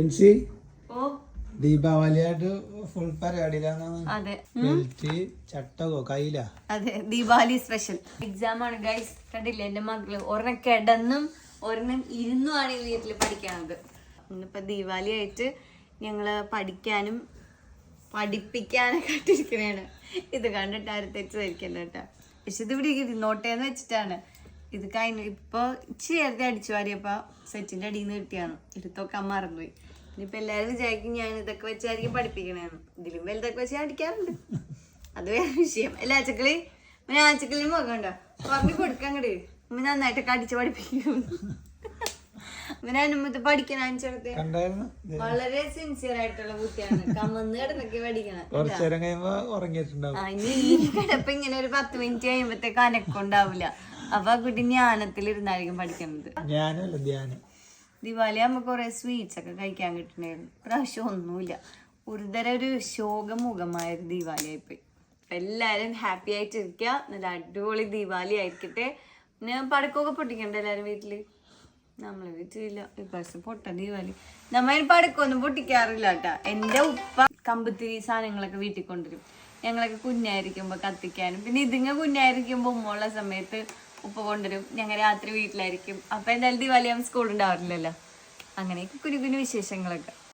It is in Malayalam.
എൻസി? ഓ. ദീപാവലിയായിട്ട് ഫുൾ പരിപാടിയിലാണ്? ബെൽറ്റ് ചട്ടകോ കയ്യില അതെ ദീപാവലി സ്പെഷ്യൽ എക്സാം ആണ് ഗൈസ് കണ്ടില്ല? എന്റെ മക്കൾ ഒരെണ്ണം കിടന്നും ഒരെണ്ണം ഇരുന്നുമാണ് ഈ വീട്ടിൽ പഠിക്കണത്. ഇന്നിപ്പോ ദീപാവലി ആയിട്ട് ഞങ്ങൾ പഠിക്കാനും പഠിപ്പിക്കാനൊക്കെ ഇട്ടിരിക്കണേണ് ഇത് കണ്ടിട്ട് ആരും ധരിക്കണ്ട കേട്ടോ. പക്ഷെ ഇത് ഇവിടെ ഇരുന്നോട്ടേന്ന് വെച്ചിട്ടാണ്. ഇത് കഴിഞ്ഞു ഇപ്പൊ ഇച്ചിരി നേരത്തെ അടിച്ചു വാരിയപ്പോ സെറ്റിന്റെ അടിയിൽ നിന്ന് കിട്ടിയാണ് എടുത്തൊക്കെ മറന്നുപോയി. ഇനിയിപ്പോൾ എല്ലാരും വിചാരിക്കും ഞാൻ ഇതൊക്കെ വെച്ചായിരിക്കും പഠിപ്പിക്കണേന്ന്. ഇതിലും വലുതൊക്കെ വെച്ച് അടിക്കാറുണ്ട്. അത് വേറെ വിഷയം. അല്ല ആച്ചക്കളി പിന്നെ ആച്ചക്കളിയും മുഖമുണ്ടോ പറഞ്ഞു കൊടുക്കാൻ കണ്ട് ഉമ്മ നന്നായിട്ടൊക്കെ അടിച്ച് പഠിപ്പിക്കും അങ്ങനെ അനുമത്ത് പഠിക്കണം വളരെ സിൻസിയർ ആയിട്ടുള്ള കുട്ടിയാണ്. കമന്ന് കിടന്നൊക്കെ പഠിക്കണം. ഇനി കിടപ്പ് ഇങ്ങനെ ഒരു പത്ത് മിനിറ്റ് കഴിയുമ്പത്തേക്ക് അനക്കം ഉണ്ടാവില്ല. അപ്പൊ ആ കുട്ടി ജ്ഞാനത്തിലിരുന്നായിരിക്കും പഠിക്കുന്നത്. ധ്യാനം. ദിവാലി ആകുമ്പോ കുറെ സ്വീറ്റ്സ് ഒക്കെ കഴിക്കാൻ കിട്ടണായിരുന്നു. പ്രാവശ്യം ഒന്നുമില്ല. ഒരുതരം ഒരു ശോകമുഖമായ ഒരു ദീപാലി ആയിപ്പോയി. അപ്പൊ എല്ലാരും ഹാപ്പി ആയിട്ട് ഇരിക്കുക നല്ല അടിപൊളി ദീപാലി ആയിരിക്കട്ടെ. പിന്നെ പടക്കമൊക്കെ പൊട്ടിക്കണ്ട എല്ലാരും വീട്ടിൽ? നമ്മളെ വീട്ടിലില്ല. ഇപ്രാവശ്യം പൊട്ട ദീപാലി നമ്മൾ പടക്കൊന്നും പൊട്ടിക്കാറില്ല കേട്ടാ. എന്റെ ഉപ്പ കമ്പത്തിരി സാധനങ്ങളൊക്കെ വീട്ടിൽ കൊണ്ടുവരും. ഞങ്ങളൊക്കെ കുഞ്ഞായിരിക്കുമ്പോ കത്തിക്കാനും. പിന്നെ ഇതിങ്ങ കുഞ്ഞായിരിക്കുമ്പോ ഉമ്മുള്ള സമയത്ത് ഉപ്പ കൊണ്ടുവരും. ഞങ്ങൾ രാത്രി വീട്ടിലായിരിക്കും. അപ്പൊ എന്തായാലും ദിവാലി ആകുമ്പോൾ സ്കൂൾ ഉണ്ടാവാറില്ലല്ലോ അങ്ങനെയൊക്കെ കുഞ്ഞു കുഞ്ഞു വിശേഷങ്ങളൊക്കെ.